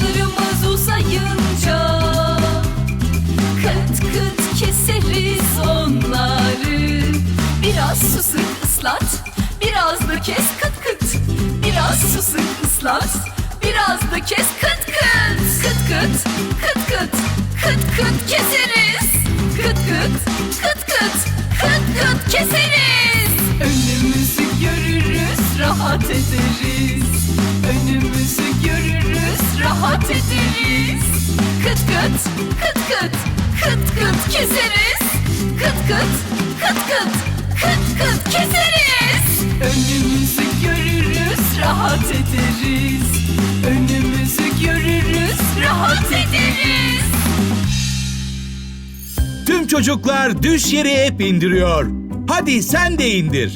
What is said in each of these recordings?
Saçlarımız uzayınca Kıt kıt keseriz onları. Biraz su sık ıslat. Biraz da kes kıt kıt. Biraz su sık ıslat. Biraz da kes kıt kıt. Kıt kıt kıt kıt. Kıt kıt keseriz. Kıt kıt kıt kıt. Kıt kıt keseriz. Önümüzü görürüz rahat ederiz. Önümüzü görürüz rahat ederiz Kıt kıt kıt kıt Kıt kıt keseriz. Kıt kıt kıt kıt Kıt kıt keseriz. Önümüzü görürüz rahat ederiz. Önümüzü görürüz rahat ederiz. Tüm çocuklar düş yeri hep indiriyor. Hadi sen de indir.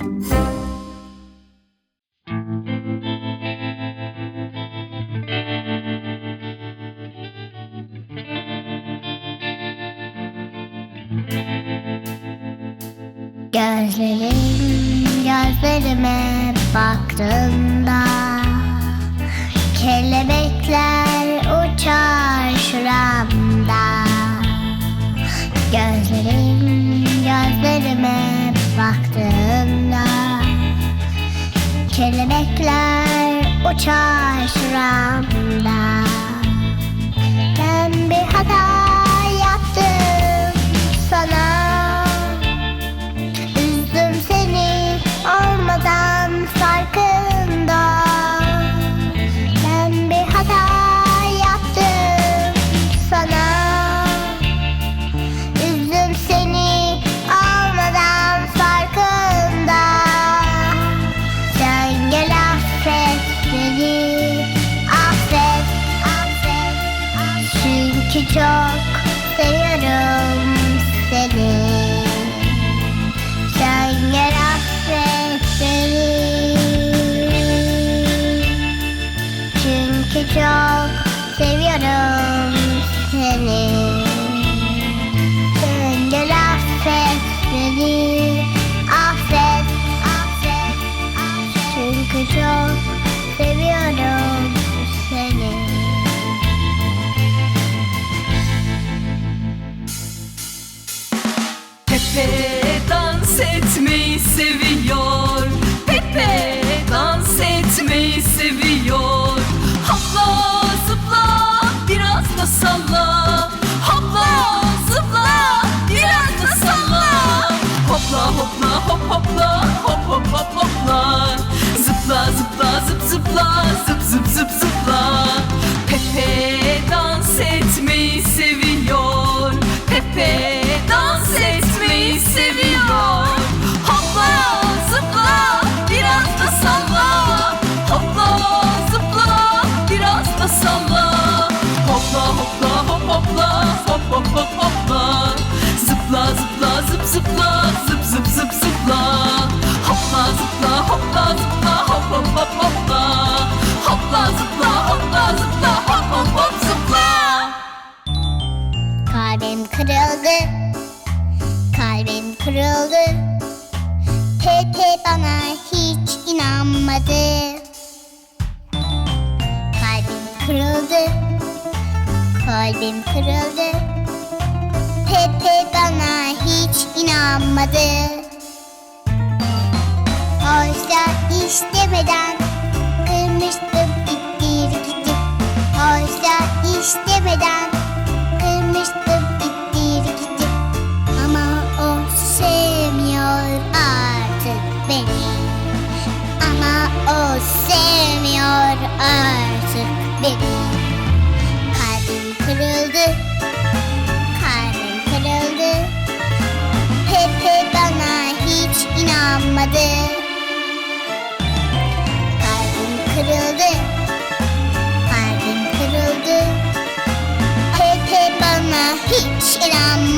Gözlerim gözlerime baktığında Kelebekler uçar şuramda. Gözlerim gözlerime baktığında Kelebekler uçar şuramda. Ben bir hata 这 zıp zıp zıp zıpla. Pepe dans etmeyi seviyor. Pepe dans etmeyi seviyor. Hopla zıpla biraz da salla. Hopla zıpla biraz da salla. Hopla hopla hop hopla hop hop hop hopla. Zıpla zıpla zıp zıpla zıp zıp zıp zıpla Pepe bana hiç inanmadı. Kalbim kırıldı Kalbim kırıldı. Pepe bana hiç inanmadı. Oysa istemeden Kırmıştım ittir gidip. Oysa istemeden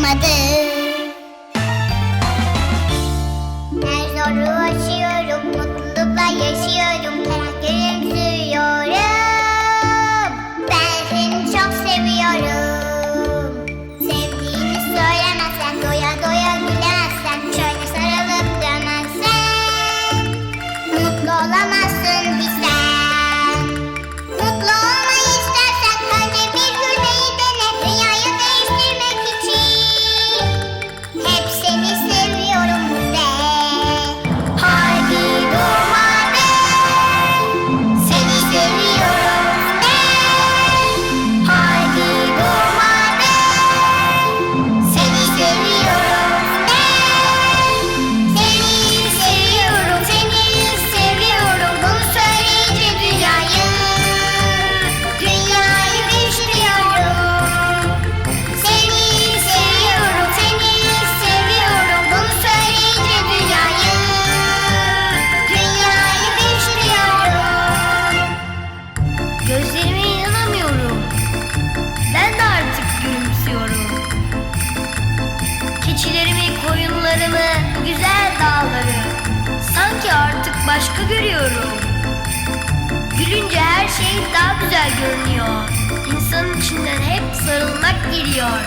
inanmadı başka görüyorum. Gülünce her şey daha güzel görünüyor. İnsanın içinden hep sarılmak geliyor.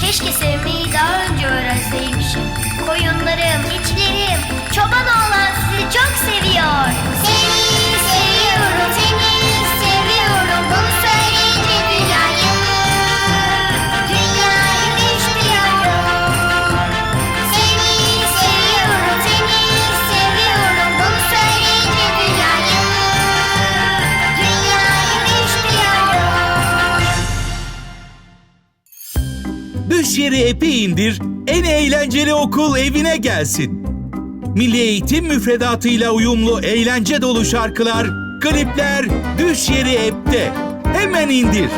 Keşke sevmeyi daha önce Düş yeri app'i indir, en eğlenceli okul evine gelsin. Milli Eğitim müfredatıyla uyumlu eğlence dolu şarkılar, klipler Düş yeri app'te. Hemen indir.